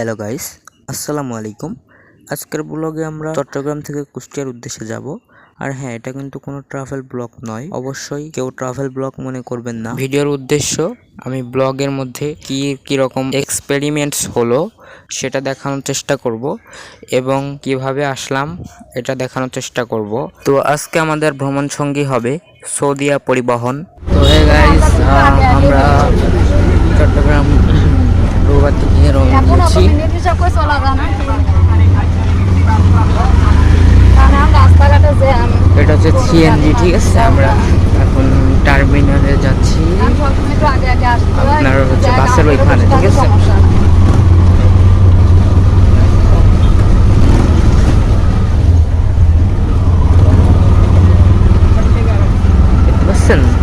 Hello guys, আসসালামু আলাইকুম। আজকের ব্লগে আমরা চট্টগ্রাম থেকে কুষ্টিয়ার উদ্দেশ্যে যাব। আর হ্যাঁ এটা কিন্তু কোনো ট্রাভেল ব্লগ নয়। অবশ্যই কেউ ট্রাভেল ব্লগ মনে করবেন না। ভিডিওর উদ্দেশ্য, আমি ব্লগের মধ্যে কি কি রকম এক্সপেরিমেন্টস হলো সেটা দেখানোর চেষ্টা করব এবং কীভাবে আসলাম এটা দেখানোর চেষ্টা করব। তো আজকে আমাদের ভ্রমণ সঙ্গী হবে সৌদিয়া পরিবহন। তো গাইস আমরা চট্টগ্রাম রোববার থেকে রওনা এখন দিয়েছি অপমিনিট করে চলা যায় না কারণ রাস্তাঘাটে জ্যাম এটা হচ্ছে সিএনজি ঠিক আছে আমরা এখন টার্মিনালে যাচ্ছি। আপনার হচ্ছে বাসের ওইখানে, ঠিক আছে?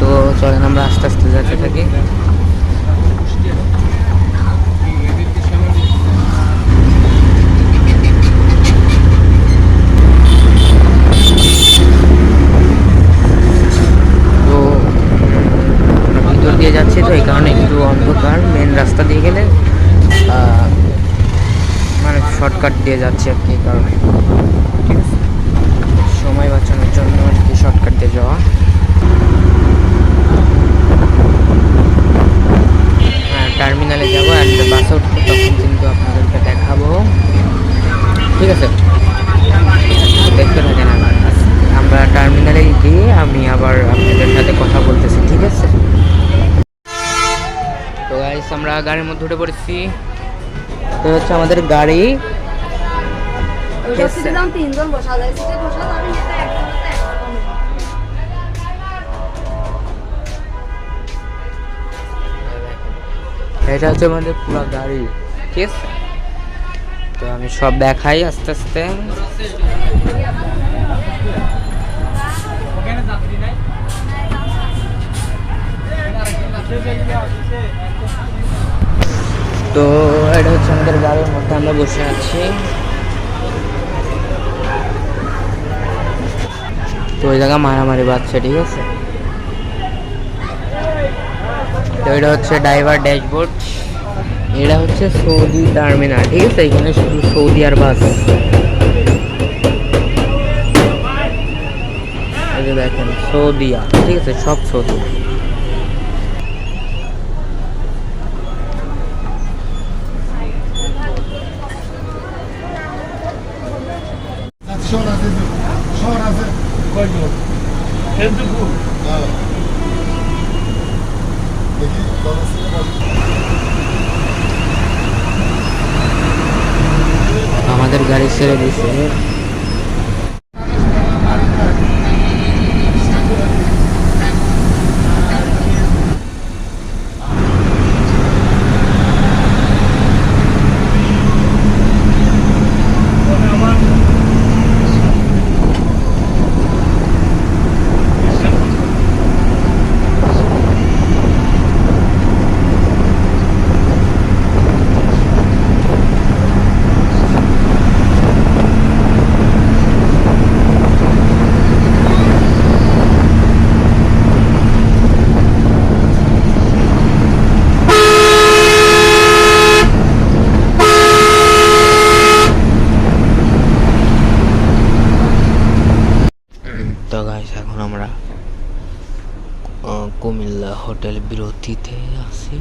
তো চলেন আমরা আস্তে আস্তে যেতে থাকি তো আমরা ভিতর দিয়ে যাচ্ছি তো এই কারণে একটু অন্ধকার মেন রাস্তা দিয়ে গেলে মানে শর্টকাট দিয়ে যাচ্ছি আর কি, কারণে ঠিক আছে। সময় বাঁচানোর জন্য আর কি শর্টকাট দিয়ে যাওয়া। টার্মিনালে যাব আর বাসে উঠবো তখন কিন্তু আপনাদেরকে দেখাবো। ঠিক আছে দেখতে থাকেন আমার আমরা টার্মিনালে গিয়ে আমি আবার আপনাদের সাথে কথা বলতেছি ঠিক আছে তো গাইস আমরা গাড়ির মধ্যে উঠে পড়েছি। তো হচ্ছে আমাদের গাড়ি। এটা হচ্ছে আমাদের পুরো গাড়ি। ঠিক আছে। তো আমি সব দেখাই আস্তে আস্তে। তো এটা হচ্ছে আমাদের গাড়ির মধ্যে আমরা বসে আছি। তো ওই জায়গা মারামারি বাজছে ঠিক আছে? তো এটা হচ্ছে ড্রাইভার ড্যাশবোর্ড এটা হচ্ছে সৌদি টার্মিনাল ঠিক আছে? এখানে শুধু সৌদি আর বাস। দেখেন, সৌদিয়া, ঠিক আছে? সব সৌদি শহর আছে যে, শহর আছে সিনে বসে। আমাদের গাড়ি ছেড়ে দিছে তো গাইস এখন আমরা আহ, কুমিল্লা হোটেল বিরতিতে আছি।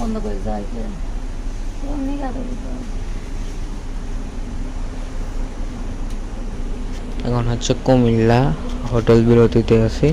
বন্ধ করে যায় এখন হচ্ছে কুমিল্লা হোটেল বিরতিতে আছি।